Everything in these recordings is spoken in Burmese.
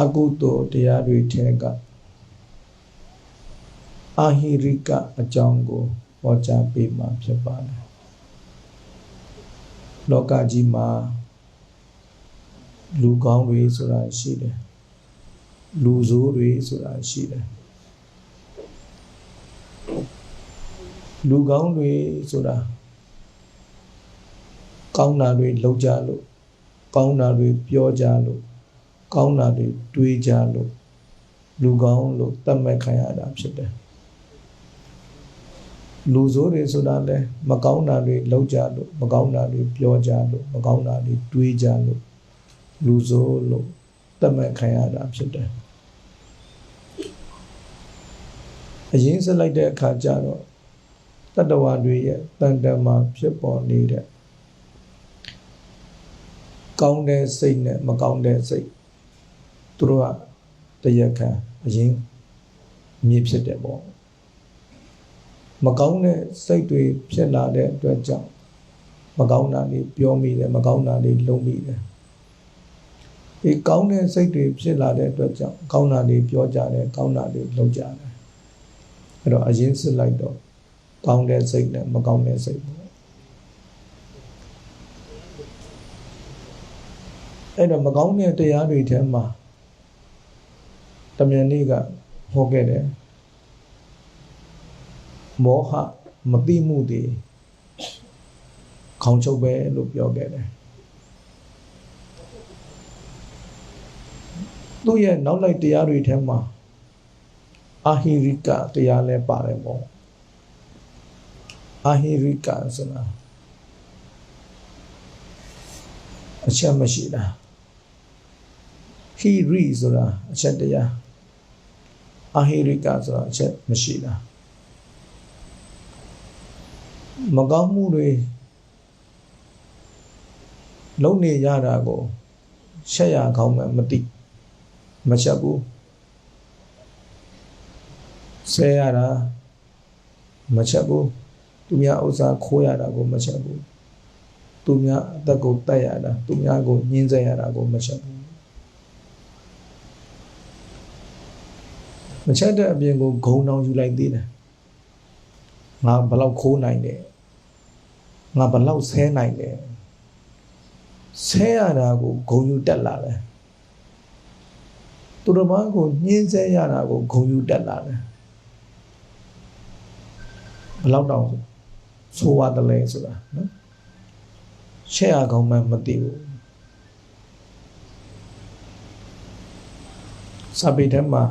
အကုသိုလ်တရားတွေထဲကအာဟိရိကအကြောင်းကိုဟောကြားပေးမှာဖြစ်ပါတယ်လောကကြီးမှာလူကောင်းတွေဆိုတာရှိတယ်လူဆိုးတွေဆိုတာရှိတယ်လူကောင်းတွေဆိုတာကောင်းတာတွေလုပ်ကြလို့ကောင်းတာတွေပြောကြလို့ ကောင်းတာတွေတွေးကြလို့လူကောင်းလို့သတ်မှတ်ခံရတာဖြစ်တယ်လူဆိုးတွေဆိုတာလဲမကောင်းတာတွေလုပ်ကြလို့မကောင်းတာတွေပြောကြလို့မကောင်းတာတွေတွေးကြလို့လူဆိုးလို့သတ်မှတ်ခံရတာဖြစ်တယ်အရင်စလိုက်တဲ့အခါကျတော့တတ္တဝါတွေရဲ့တန်တမာဖြစ်ပေါ်နေတဲ့ကောင်းတဲ့စိတ်နဲ့မကောင်းတဲ့စိတ် သူတို့ကတရားခံအရင်မြင့်ဖြစ်တယ်ပေါ့မကောင်းတဲ့စိတ်တွေဖြစ်လာတဲ့အတွက်ကြောင့်မကောင်းတာတွေပြောမိတယ်မကောင်းတာတွေလုပ်မိတယ်ဒီကောင်းတဲ့စိတ်တွေဖြစ်လာတဲ့အတွက်ကြောင့်ကောင်းတာတွေပြောကြတယ်ကောင်းတာတွေလုပ်ကြတယ်အဲ့တော့အရင်စစ်လိုက်တော့ကောင်းတဲ့စိတ်နဲ့မကောင်းတဲ့စိတ်ပေါ့အဲ့တော့မကောင်းတဲ့တရားတွေထဲမှာ တမန်လေးကဟောခဲ့တယ်မောဟမသိမှုတွေခေါင်းချုပ်ပဲလို့ပြောခဲ့တယ်သူ့ရဲ့နောက်လိုက်တရားတွေထဲမှာအာဟိရိကတရားလည်းပါတယ်ပေါ့အာဟိရိကဆိုတာအချက်မရှိတာဟိရိဆိုတာအချက်တရား အာဟိရိကဆိုတာအချက်မရှိတာမကောင်းမှုတွေလုံနေရတာကိုရှက်ရကောင်းမှမသိမချက်ဘူးဆဲရတာမချက်ဘူးသူများဥစ္စာခိုးရတာကိုမချက်ဘူးသူများအသက်ကိုတတ်ရတာသူများကိုညှင်းဆဲရတာကိုမချက်ဘူး မချက်တဲ့အပြင်ကိုဂုံတောင်ယူလိုက်သေးတယ်ငါဘလောက်ခိုးနိုင်တယ်ငါဘလောက်ဆဲနိုင်တယ်ဆဲရတာကိုဂုံယူတက်လာတယ်သူတော်ဘာကိုညှင်းဆဲရတာကိုဂုံယူတက်လာတယ်ဘလောက်တောင်ဆိုရတယ်လဲဆိုတာနော်ရှက်ရကောင်းမှမသိဘူးစာပေထဲမှာ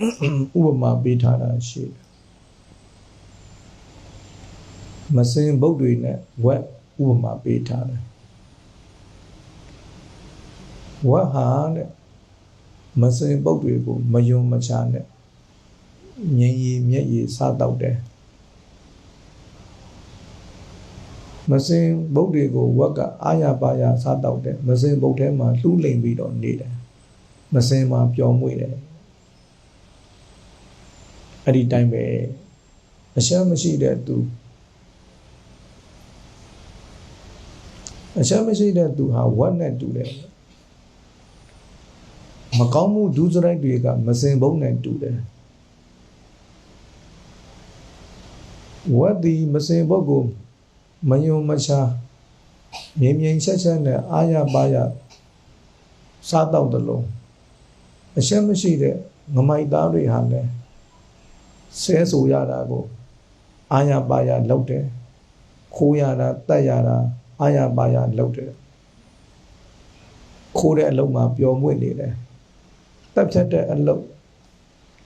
ဥပမာပေးထားတာရှိတယ်မစင်ဘုတ်တွေနဲ့ဝက်ဥပမာပေးထားတယ်ဝက်ဟာတဲ့မစင်ပုတ်တွေကိုမယုံမချနဲ့ငြိမ်ရည်မျက်ရည်စားတော့တယ်မစင်ဘုတ်တွေကိုဝက်ကအာရပါရစားတော့တယ်မစင်ဘုတ်ထဲမှာလှူးလိမ်ပြီးတော့နေတယ်မစင်မှာပျော်မွေ့တယ် အဲ့ဒီတိုင်းပဲအရှမ်းမရှိတဲ့သူအရှမ်းမရှိတဲ့သူဟာဝက်နဲ့တူတယ်မကောင်းမှုဒုစရိုက်တွေကမစင်ဘုံနဲ့တူတယ်ဝတ်ဒီမစင်ဘုတ်ကိုမယုံမချမြင်မြင်ချက်ချက်နဲ့အာရပါရစားတော့တယ်လို့အရှက်မရှိတဲ့ငမိုက်သားတွေဟာလည်း ဆဲဆိုရတာကိုအာရပါရလောက်တယ်ခိုးရတာတက်ရတာအာရပါရလောက်တယ်ခိုးတဲ့အလုံးမှာပျော်မွေ့နေတယ်တပ်ဖြတ်တဲ့အလုပ်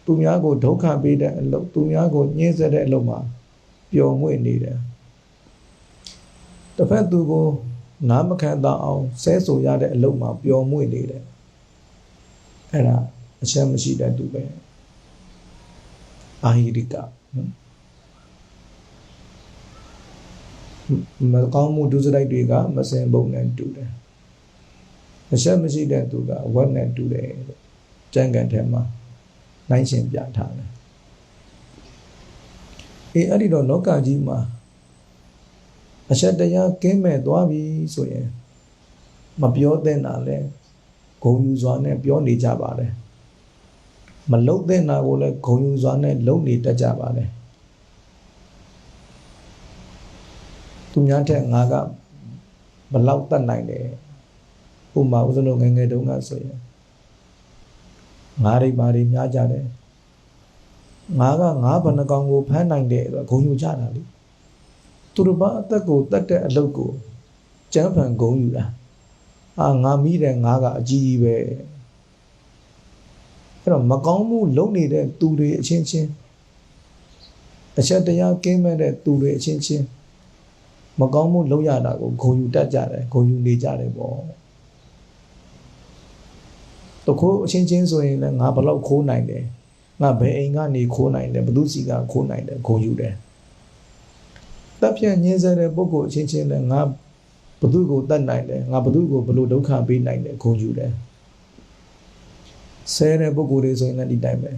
သူများကိုဒုက္ခပေးတဲ့အလုပ်သူများကိုညှင်းဆဲတဲ့အလုပ်မှာပျော်မွေ့နေတယ်တစ်ဖက်သူကိုနားမခံတော့အောင်ဆဲဆိုရတဲ့အလုပ်မှာပျော်မွေ့နေတယ်အဲ့ဒါအချက်မရှိတဲ့သူပဲ အာဟိရိကမကောင်းမှုဒုစရိုက်တွေကမစင်ဘုံနဲ့တူတယ်အချက်မရှိတဲ့သူကဝက်နဲ့တူတယ်လို့ကျမ်းဂန်ထဲမှာနိုင်ရှင်ပြထားတယ်အေးအဲ့ဒီတော့လောကကြီးမှာအချက်တရားကင်းမဲ့သွားပြီဆိုရင်မပြောသင့်တာလဲဂုံယူစွာနဲ့ပြောနေကြပါတယ် မလုတ်တဲ့နာကိုလည်းဂုံယူစွာနဲ့လုံနေတတ်ကြပါလေသူများထက်ငါကဘလောက်တတ်နိုင်တယ်ဥပမာဥစ္စလုံးငယ်ငယ်တုန်းကဆိုရင်ငါးရိပ်ပါတွေများကြတယ်ငါကငါးဘဏ္ဍကောင်ကိုဖမ်းနိုင်တယ်ဆိုတော့ဂုံယူကြတာလေသူတို့ဘာအသက်ကိုတတ်တဲ့အလုပ်ကိုကျန်းဖန်ဂုံယူတာအာငါမိတယ်ငါကအကြီးကြီးပဲ အဲ့တော့မကောင်းမှုလုပ်နေတဲ့သူတွေအချင်းချင်းအချက်တရားကင်းမဲ့တဲ့သူတွေအချင်းချင်းမကောင်းမှုလုပ်ရတာကိုဂုံယူတတ်ကြတယ်ဂုံယူနေကြတယ်ပေါ့တခိုးအချင်းချင်းဆိုရင်လည်းငါဘလောက်ခိုးနိုင်တယ်ငါဘယ်အိမ်ကနေခိုးနိုင်တယ်ဘသူစီကခိုးနိုင်တယ်ဂုံယူတယ်တပ်ဖြတ်ညင်းဆဲတဲ့ပုဂ္ဂိုလ်အချင်းချင်းလည်းငါဘသူကိုတတ်နိုင်တယ်ငါဘသူကိုဘလို့ဒုက္ခပေးနိုင်တယ်ဂုံယူတယ် ဆဲတဲ့ပုဂ္ဂိုလ်တွေဆိုရင်လည်းဒီတိုင်းပဲ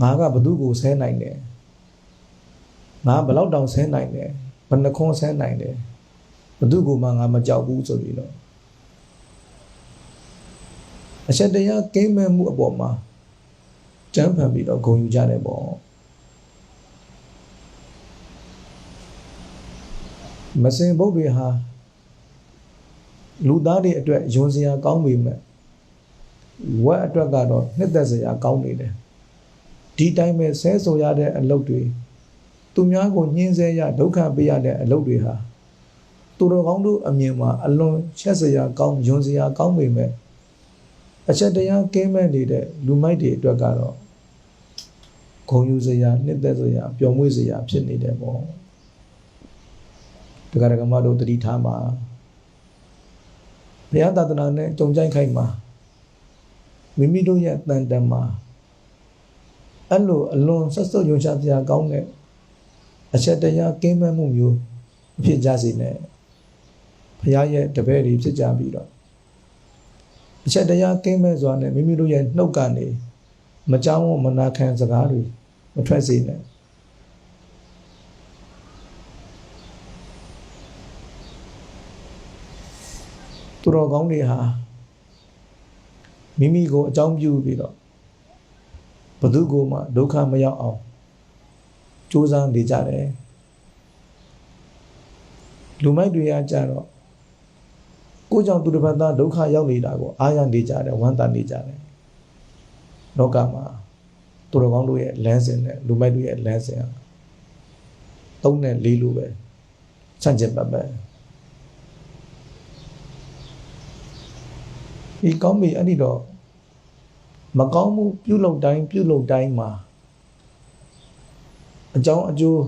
ငါကဘသူကိုဆဲနိုင်တယ်ငါဘယ်လောက်တောင်ဆဲနိုင်တယ်ဘယ်နှခွန်းဆဲနိုင်တယ်ဘသူကိုမှငါမကြောက်ဘူးဆိုပြီးတော့အချက်တရားကိမ့်မဲ့မှုအပေါ်မှာကြမ်းဖန်ပြီးတော့ဂုံယူကြတယ်ပေါ့မစင်ဘုတ်တွေဟာလူသားတွေအတွက်ယွန်စရာကောင်းပေမဲ့ ဝက်အတွက်ကတော့နှစ်သက်စရာကောင်းနေတယ်ဒီတိုင်းပဲဆဲဆိုရတဲ့အလုပ်တွေသူများကိုညှင်းဆဲရဒုက္ခပေးရတဲ့အလုပ်တွေဟာသူတော်ကောင်းတို့အမြင်မှာအလွန်ချက်စရာကောင်းယွန်စရာကောင်းပေမဲ့အချက်တရားကင်းမဲ့နေတဲ့လူမိုက်တွေအတွက်ကတော့ဂုံယူစရာနှစ်သက်စရာပျော်မွေ့စရာဖြစ်နေတယ်ပေါ့တက္ကရာကမတို့တတိထားမှာဘုရားသာသနာနဲ့ကြုံကြိုက်ခိုက်မှာ မိမိတို့ရဲ့တန်တန်မှာအဲ့လိုအလွန်ဆက်စုပ်ယုံရှာစရာကောင်းတဲ့အချက်တရားကင်းမဲ့မှုမျိုးမဖြစ်ကြစေနဲ့ဘုရားရဲ့တပည့်တွေဖြစ်ကြပြီးတော့အချက်တရားကင်းမဲ့စွာနဲ့မိမိတို့ရဲ့နှုတ်ကနေမကြောင်းမနာခံစကားတွေမထွက်စေနဲ့သူတော်ကောင်းတွေဟာ မိမိကိုအကြောင်းပြုပြီးတော့ဘသူကိုမှဒုက္ခမရောက်အောင်ကြိုးစားနေကြတယ်လူမိုက်တွေကကြတော့ကိုကြောင့်သူတစ်ပတ်သားဒုက္ခရောက်နေတာကိုအားရနေကြတယ်ဝမ်းသာနေကြတယ်လောကမှာသူတော်ကောင်းတို့ရဲ့လမ်းစဉ်နဲ့လူမိုက်တို့ရဲ့လမ်းစဉ်ဟာသုံးနဲ့လေးလိုပဲဆန့်ကျင်ပတ်ပတ်ဒီကောင်းပြီအဲ့ဒီတော့ မကောင်းမှုပြုလုပ်တိုင်းပြုလုပ်တိုင်းမှာအကြောင်းအကျိုး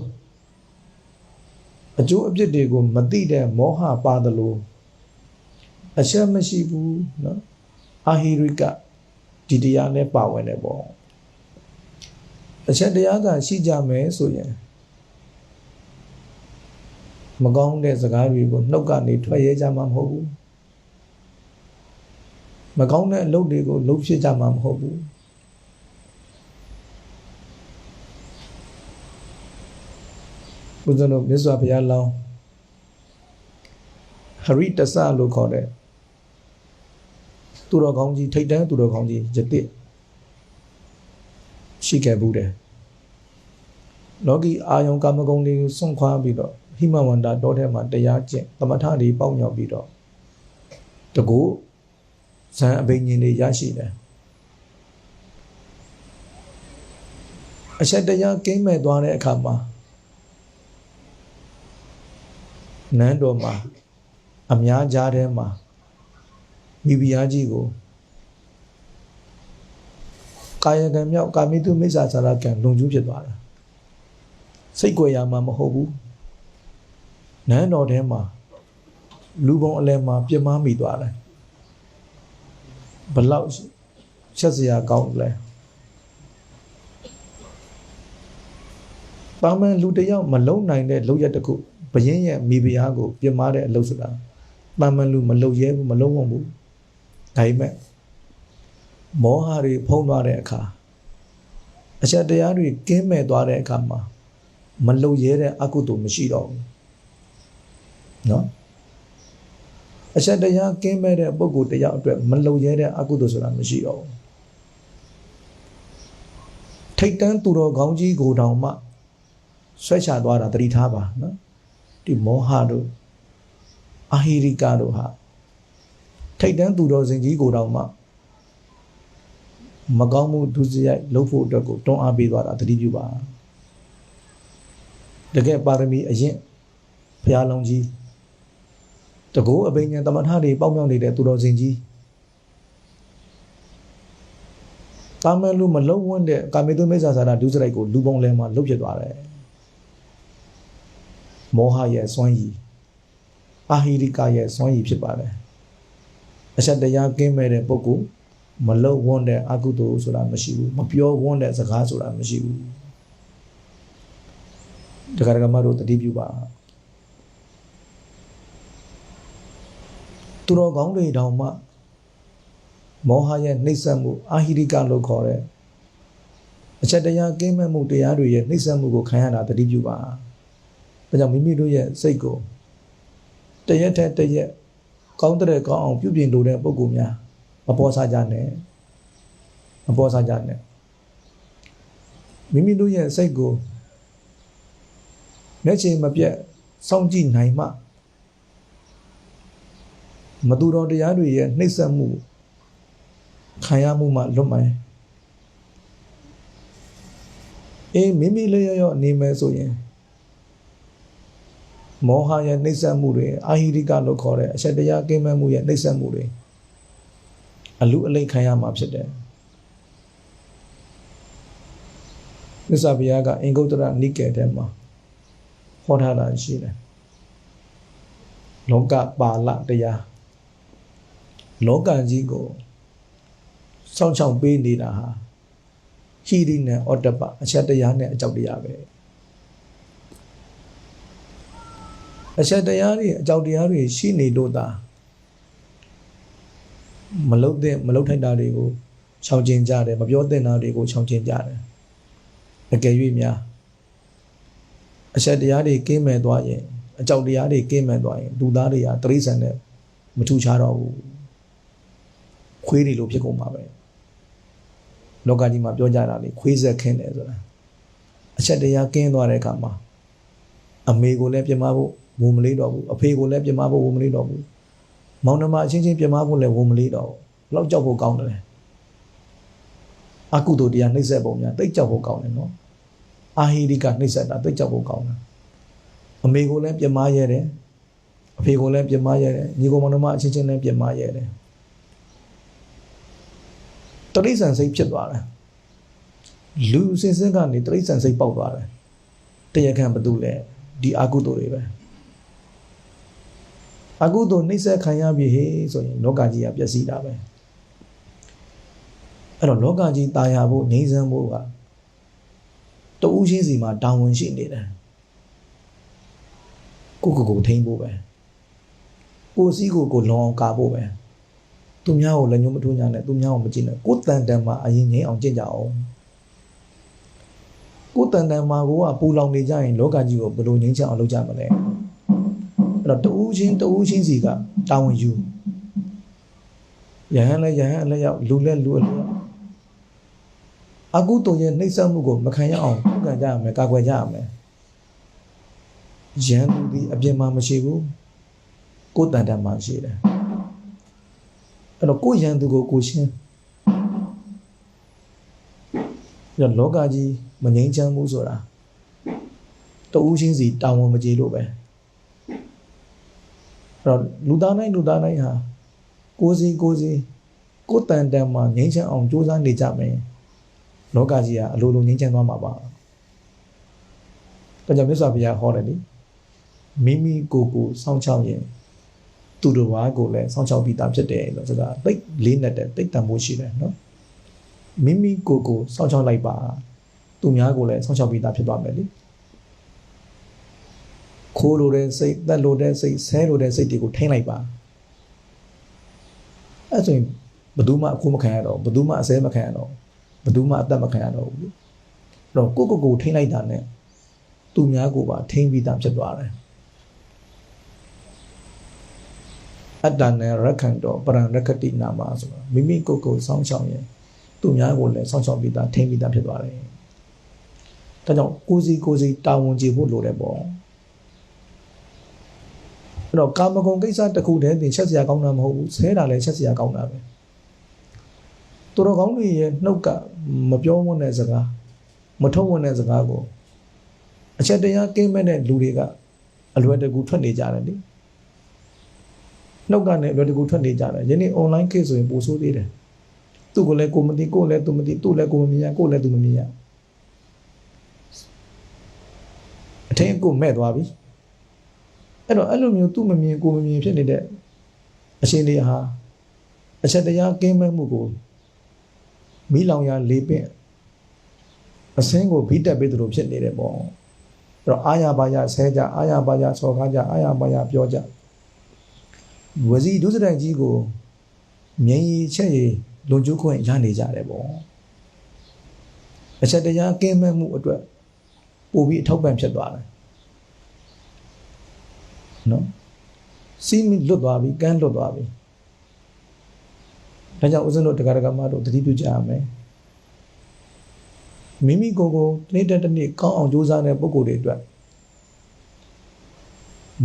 အကျိုးအပြစ်တွေကို မသိတဲ့မောဟပါသလိုအချက်မရှိဘူးနော်အာဟိရိကဒီတရားနဲ့ပါဝင်တယ်ပေါ့အချက်တရားကရှိကြမယ်ဆိုရင်မကောင်းတဲ့စကားတွေကိုနှုတ်ကနေထွက်ရဲကြမှာမဟုတ်ဘူး မကောင်းတဲ့အလုပ်တွေကိုလုပ်ဖြစ်ကြမှာမဟုတ်ဘူးဘုရားတို့မြတ်စွာဘုရားလောင်းဟရိတဆလို့ခေါ်တဲ့သူတော်ကောင်းကြီးထိတ်တန်းသူတော်ကောင်းကြီးယတိရှိခဲ့ဘူးတယ်လောကီအာယုံကာမဂုဏ်တွေကိုစွန့်ခွာပြီးတော့ဟိမဝန္တာတောထဲမှာတရားကျင့်သမထတွေပေါက်မြောက်ပြီးတော့တကူ ဇံအဘိညာဉ်တွေရရှိတယ်အချက်တရားကင်းမဲ့သွားတဲ့အခါမှာနန်းတော်မှာအများကြားထဲမှာမိဖုရားကြီးကိုကာယကံမြောက်ကာမိတုမိစ္ဆာစာရကံလုံကျူးဖြစ်သွားတာစိတ်ကြွယ်ရမှာမဟုတ်ဘူးနန်းတော်ထဲမှာလူပုံအလဲမှာပြမမိသွားတယ် ဘလောက်ချက်စရာကောင်းလဲပါမန်လူတယောက်မလုံနိုင်တဲ့လုံရက်တစ်ခုဘယင်းရဲ့မိဖုရားကိုပြမတဲ့အလုပ်ဆိုတာပါမန်လူမလုံရဲဘူးမလုံဝဘူးဒါပေမဲ့မောဟတွေဖုံးသွားတဲ့အခါအချက်တရားတွေကင်းမဲ့သွားတဲ့အခါမှာမလုံရဲတဲ့အကုသိုလ်မရှိတော့ဘူးเนาะ အချက်တရားကင်းမဲ့တဲ့ပုဂ္ဂိုလ်တယောက်အတွက်မလုံရဲတဲ့အကုသိုလ်ဆိုတာမရှိတော့ဘူးထိတ်တန်းသူတော်ကောင်းကြီးကိုတောင်မှဆွဲချသွားတာတတိထားပါနော်ဒီမောဟတို့အာဟိရိကတို့ဟာထိတ်တန်းသူတော်စင်ကြီးကိုတောင်မှမကောင်းမှုဒုစရိုက်လုပ်ဖို့အတွက်ကိုတွန်းအားပေးသွားတာတတိပြုပါတကယ်ပါရမီအရင်ဘုရားလုံးကြီး တကောအဘိညာဉ်တမထတွေပေါက်မြောက်နေတဲ့သူတော်စင်ကြီးကာမလူမလုံးဝန်းတဲ့ကာမေတုမိစ္ဆာစာရဒုစရိုက်ကိုလူပုံလဲမှာလုတ်ဖြစ်သွားတယ်မောဟရဲ့စွမ်းရည်အာဟိရိကရဲ့စွမ်းရည်ဖြစ်ပါတယ်အဆက်တရားကင်းမဲ့တဲ့ပုဂ္ဂိုလ်မလုံဝန်းတဲ့အကုသိုလ်ဆိုတာမရှိဘူးမပြောဝန်းတဲ့စကားဆိုတာမရှိဘူးတခါတခါမှတို့တတိပြုပါ သူတော်ကောင်းတွေတောင်မှမောဟရဲ့နှိမ့်ဆက်မှုအာဟိရိကလို့ခေါ်တဲ့အချက်တရားကင်းမဲ့မှုတရားတွေရဲ့နှိမ့်ဆက်မှုကိုခံရတာတတိပြုပါဒါကြောင့်မိမိတို့ရဲ့စိတ်ကိုတရက်ထက်တရက်ကောင်းတဲ့ကောင်းအောင်ပြုပြင်လိုတဲ့ပုံကူများမပေါ်စားကြနဲ့မပေါ်စားကြနဲ့မိမိတို့ရဲ့စိတ်ကိုလက်ချေမပြတ်စောင့်ကြည့်နိုင်မှ မတူတော်တရားတွေရဲ့နှိမ့်ဆက်မှုခံရမှုမှလွတ်မယ်အေးမိမိလေးရော့နေမယ်ဆိုရင်မောဟရဲ့နှိမ့်ဆက်မှုတွေအာဟိရိကလို့ခေါ်တဲ့အချက်တရားကင်းမဲ့မှုရဲ့နှိမ့်ဆက်မှုတွေအလူအလိမ့်ခံရမှာဖြစ်တယ်မြတ်စွာဘုရားကအင်္ဂုတ္တရနိကေထဲမှာဟောထားတာရှိတယ်လောကပါဠတရား လောကကြီးကိုစောင့်ချောင်ပေးနေတာဟာဟိရိနဲ့အောတ္တပအချက်တရားနဲ့အကြောက်တရားပဲအချက်တရားတွေအကြောက်တရားတွေရှိနေလို့သာမလုတ်တဲ့မလုတ်ထိုက်တာတွေကိုချောင်ကျင်ကြတယ်မပြောတဲ့တာတွေကိုချောင်ကျင်ကြတယ်အကယ်၍များအချက်တရားတွေကင်းမဲ့သွားရင်အကြောက်တရားတွေကင်းမဲ့သွားရင်လူသားတွေကတရိษံနဲ့မထူခြားတော့ဘူး ခွေးတွေလိုဖြစ်ကုန်မှာပဲလောကကြီးမှာပြောကြတာလေခွေးဆက်ခင်းတယ်ဆိုတာအချက်တရားကင်းသွားတဲ့အခါမှာအမေကိုလည်းပြမဖို့ဝန်မလေးတော့ဘူးအဖေကိုလည်းပြမဖို့ဝန်မလေးတော့ဘူးမောင်နှမအချင်းချင်းပြမဖို့လည်းဝန်မလေးတော့ဘူးဘလောက်ကြောက်ဖို့ကောင်းတယ်အကုသိုလ်တရားနှိမ့်ဆက်ပုံများတိတ်ကြောက်ဖို့ကောင်းတယ်နော်အာဟိရိကနှိမ့်ဆက်တာတိတ်ကြောက်ဖို့ကောင်းတယ်အမေကိုလည်းပြမရဲတယ်အဖေကိုလည်းပြမရဲတယ်ညီကိုမောင်နှမအချင်းချင်းလည်းပြမရဲတယ် တရိษံစိတ်ဖြစ်သွားတယ်လူစင်စင်ကနေတရိษံစိတ်ပေါက်သွားတယ်တရားခံဘသူလဲဒီအာကုသိုလ်တွေပဲအာကုသိုလ်နှိမ့်ဆက်ခံရပြီဟေးဆိုရင်လောကကြီးကပျက်စီးတာပဲအဲ့တော့လောကကြီးตายရဖို့ငြိမ်းချမ်းဖို့ကတဦးချင်းစီမှာတာဝန်ရှိနေတယ်ကိုကိုကိုထိန်းဖို့ပဲကိုစည်းကိုကိုလောအောင်ကာဖို့ပဲ သူများကိုလည်းညှို့မထိုးညာနဲ့သူများကိုမကြည့်နဲ့ကိုတန်တန်မှာအရင်ငိမ့်အောင်ကြင့်ကြအောင်ကိုတန်တန်မှာကိုကပူလောင်နေကြရင်လောကကြီးကိုဘယ်လိုငိမ့်ချအောင်လုပ်ကြမလဲအဲ့တော့တူးချင်းတူးချင်းစီကတာဝန်ယူယဟန်လည်းယဟန်အလည်းရောက်လူလည်းလူအလည်းရောက်အကုတုံရဲ့နှိမ့်ဆက်မှုကိုမခံရအောင်ခုခံကြရမယ်ကာကွယ်ကြရမယ်ယဟန်သူဒီအပြင်မှာမရှိဘူးကိုတန်တန်မှာရှိတယ် အဲ့တော့ကိုရန်သူကိုကိုရှင်းရလောကကြီးမငြိမ်းချမ်းဘူးဆိုတာတဦးချင်းစီတာဝန်မကျေလို့ပဲအဲ့တော့လူသားတိုင်းလူသားတိုင်းဟာကိုစီကိုစီကိုတန်တန်မှာငြိမ်းချမ်းအောင်ကြိုးစားနေကြမယ်လောကကြီးကအလိုလိုငြိမ်းချမ်းသွားမှာပါဒါကြောင့်မြတ်စွာဘုရားဟောတယ်လေမိမိကိုယ်ကိုစောင့်ချောက်ရင် သူတို့ဘာကိုလည်းစောင့်ရှောက်ပြီးသားဖြစ်တယ်လို့ဆိုတာတိတ်လေးနဲ့တဲ့တိတ်တန်ဖို့ရှိတယ်နော်မိမိကိုယ်ကိုစောင့်ရှောက်လိုက်ပါသူများကိုလည်းစောင့်ရှောက်ပြီးသားဖြစ်သွားမယ်လေခိုးလိုတဲ့စိတ်တက်လိုတဲ့စိတ်ဆဲလိုတဲ့စိတ်တွေကိုထိမ့်လိုက်ပါအဲဆိုရင်ဘယ်သူမှအခုမခံရတော့ဘယ်သူမှအစဲမခံရတော့ဘယ်သူမှအသက်မခံရတော့ဘူးအဲ့တော့ကိုကိုကိုထိမ့်လိုက်တာနဲ့သူများကိုပါထိမ့်ပြီးသားဖြစ်သွားတယ် အတ္တနဲ့ရက္ခန္တောပရံရက္ခတိနာမဆိုတာမိမိကိုယ်ကိုစောင့်ရှောက်ရင်သူများကိုလည်းစောင့်ရှောက်ပြီးသားထိမ့်ပြီးသားဖြစ်သွားတယ်ဒါကြောင့်ကိုယ်စီကိုယ်စီတာဝန်ကျေဖို့လိုတယ်ပေါ့အဲ့တော့ကာမဂုဏ်ကိစ္စတစ်ခုတည်းသင်ချက်စရာကောင်းတာမဟုတ်ဘူးဆဲတာလည်းချက်စရာကောင်းတာပဲသူတော်ကောင်းတွေရဲ့နှုတ်ကမပြောဝန်းတဲ့စကားမထုတ်ဝန်းတဲ့စကားကိုအချက်တရားကင်းမဲ့တဲ့လူတွေကအလွယ်တကူထွက်နေကြတယ်လေ နှုတ်ကနေအလွယ်တကူထွက်နေကြတယ်ယနေ့ online case ဆိုရင်ပိုဆိုးသေးတယ်သူ့ကိုလည်းကိုမသိကိုလည်းသူမသိသူ့လည်းကိုမမြင်ရကိုလည်းသူမမြင်ရအထင်ကိုမဲ့သွားပြီအဲ့တော့အဲ့လိုမျိုးသူ့မမြင်ကိုမမြင်ဖြစ်နေတဲ့အရှင်လေးဟာအချက်တရားကင်းမဲ့မှုကိုမိလောင်ရလေးပင့်အစင်းကိုဘိတက်ပေးသလိုဖြစ်နေတယ်ပေါ့အဲ့တော့အာရပါရဆဲကြအာရပါရဆော်ကားကြအာရပါရပြောကြ ဝစီဒုစရိုက်ကြီးကိုမြင်ရချက်ရလွန်ကျူးခွင့်ရနေကြတယ်ပေါ့အချက်တရားကင်းမဲ့မှုအတွက်ပို့ပြီးအထောက်ပံ့ဖြစ်သွားတယ်နော်စီးမိလွတ်သွားပြီကန်းလွတ်သွားပြီဒါကြောင့်ဦးဇင်းတို့တရားဓမ္မတို့တတိပြုကြရမယ်မိမိကိုယ်ကိုတနေ့တစ်နေ့ကောင်းအောင်ကြိုးစားတဲ့ပုဂ္ဂိုလ်တွေအတွက်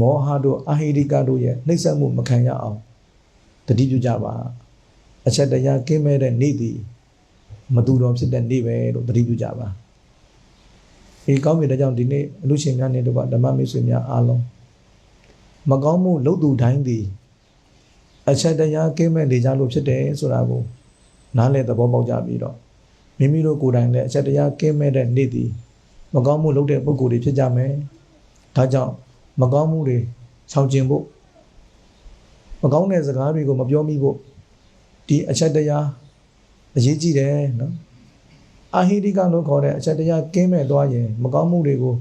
မောဟတို့အဟိရိကတို့ရဲ့နှိမ့်ဆက်မှုမခံရအောင်တတိပြုကြပါအချက်တရားကင်းမဲ့တဲ့နေ့သည်မတူတော်ဖြစ်တဲ့နေ့ပဲလို့တတိပြုကြပါဒီကောင်းပြီတဲ့ကြောင့်ဒီနေ့အလူရှင်များနဲ့တို့ကဓမ္မမိတ်ဆွေများအားလုံးမကောင်းမှုလုပ်သူတိုင်းသည်အချက်တရားကင်းမဲ့နေကြလို့ဖြစ်တယ်ဆိုတာကိုနားလည်သဘောပေါက်ကြပြီးတော့မိမိတို့ကိုယ်တိုင်လည်းအချက်တရားကင်းမဲ့တဲ့နေ့သည်မကောင်းမှုလုပ်တဲ့ပုဂ္ဂိုလ်တွေဖြစ်ကြမယ်ဒါကြောင့် မကောင်းမှုတွေဆောင်ကျင်ဖို့မကောင်းတဲ့စကားတွေကိုမပြောမိဖို့ဒီအချက်တရားအရေးကြီးတယ်နော်အာဟိတိကလို့ခေါ်တဲ့အချက်တရားကင်းမဲ့သွားရင် မကောင်းမှုတွေကို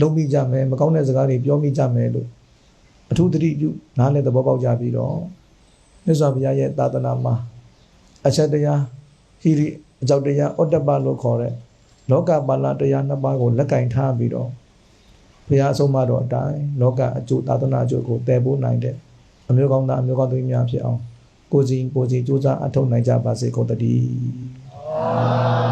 လုပ်မိကြမယ်မကောင်းတဲ့စကားတွေပြောမိကြမယ်လို့အထူးသတိပြုနားလည်သဘောပေါက်ကြပြီးတော့မြတ်စွာဘုရားရဲ့သာသနာမှာအချက်တရားဟိရိအကြောက်တရားဩတ္တပလို့ခေါ်တဲ့လောကပါဠတရားနှစ်ပါးကိုလက်ကင်ထားပြီးတော့ ဘုရားအဆုံးအမတော်အတိုင်းလောကအကျိုးသာသနာအကျိုးကိုတည်ပိုးနိုင်တဲ့အမျိုးကောင်းသားအမျိုးကောင်းသူများဖြစ်အောင်ကိုယ်စီကိုယ်စီစူးစမ်းအထောက်နိုင်ကြပါစေကုန်တည်း